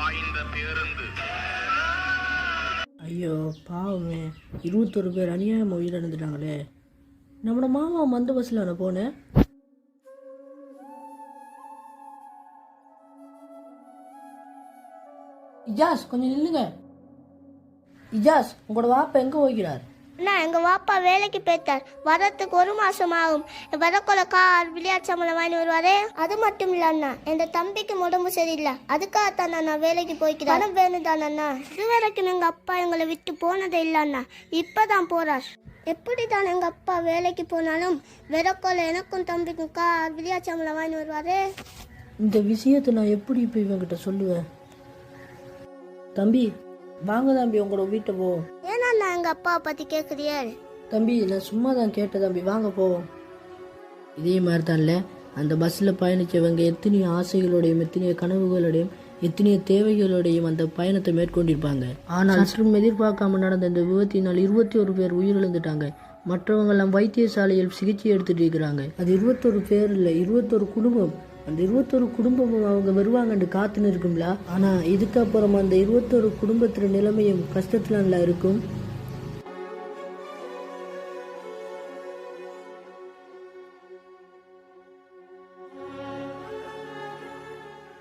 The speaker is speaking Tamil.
பாய்ந்த பேருந்து. ஐயோ பாவமே. இருபத்தொரு பேர் அநியாயமாக உயிரிழந்துட்டாங்களே. நம்மளோட மாமா மந்த பஸ்ஸில் நான் போனேன் இஜாஸ் கொஞ்சம் நில்லுங்க. இஜாஸ் உங்களோட வாப்பா எங்கே போகிறார்? அண்ணா எங்கள் வாப்பா வேலைக்கு போய்த்தார் வரத்துக்கு ஒரு மாதம் ஆகும். வரக்குள்ள கார் விளையாட்டு சம்பளம் வாங்கி வருவாரே? அது மட்டும் இல்லை அண்ணா என் தம்பிக்கு உடம்பு சரியில்லை. அதுக்காக அதுக்காகத்தான் நான் வேலைக்கு போய்க்கிறேன் பணம் வேணுதான் அண்ணா? இதுவரைக்கும் எங்கள் அப்பா எங்களை விட்டு போனதே இல்லை அண்ணா. போகிறார் எப்படி தான் எங்கள் அப்பா வேலைக்கு போனாலும் வெறக்கொலை எனக்கும் தம்பிக்கும் கார் விளையாட்டு சம்பளம் வாங்கி வருவாரே? இந்த விஷயத்தை நான் எப்படி இப்போ இவங்கிட்ட சொல்லுவேன்? தம்பி வாங்க தம்பி உங்களோட வீட்டை போ. ஏன்னா நான் எங்க அப்பா பத்தி கேக்குறியே? தம்பி நான் சும்மா தான் கேட்டேன் தம்பி. வாங்க போவோம். இதே மாதிரி தான்ல அந்த பஸ்ஸில் பயணித்தவங்க எத்தனையோ ஆசைகளோடையும் எத்தனையோ கனவுகளோடையும் எத்தனையோ தேவைகளோடையும் அந்த பயணத்தை மேற்கொண்டிருப்பாங்க. ஆனால் சற்றும் எதிர்பார்க்காம நடந்த இந்த விபத்தினால் இருபத்தி ஒரு பேர் உயிரிழந்துட்டாங்க. மற்றவங்கெல்லாம் வைத்தியசாலையில் சிகிச்சை எடுத்துட்டு இருக்கிறாங்க. அது இருபத்தொரு பேர் இல்லை இருபத்தொரு குடும்பம். அந்த இருபத்தொரு குடும்பமும் அவங்க வருவாங்கன்னு காத்துன்னு இருக்கும்ல. ஆனால் இதுக்கப்புறம் அந்த இருபத்தொரு குடும்பத்துல நிலைமையும் நல்லா இருக்கும்.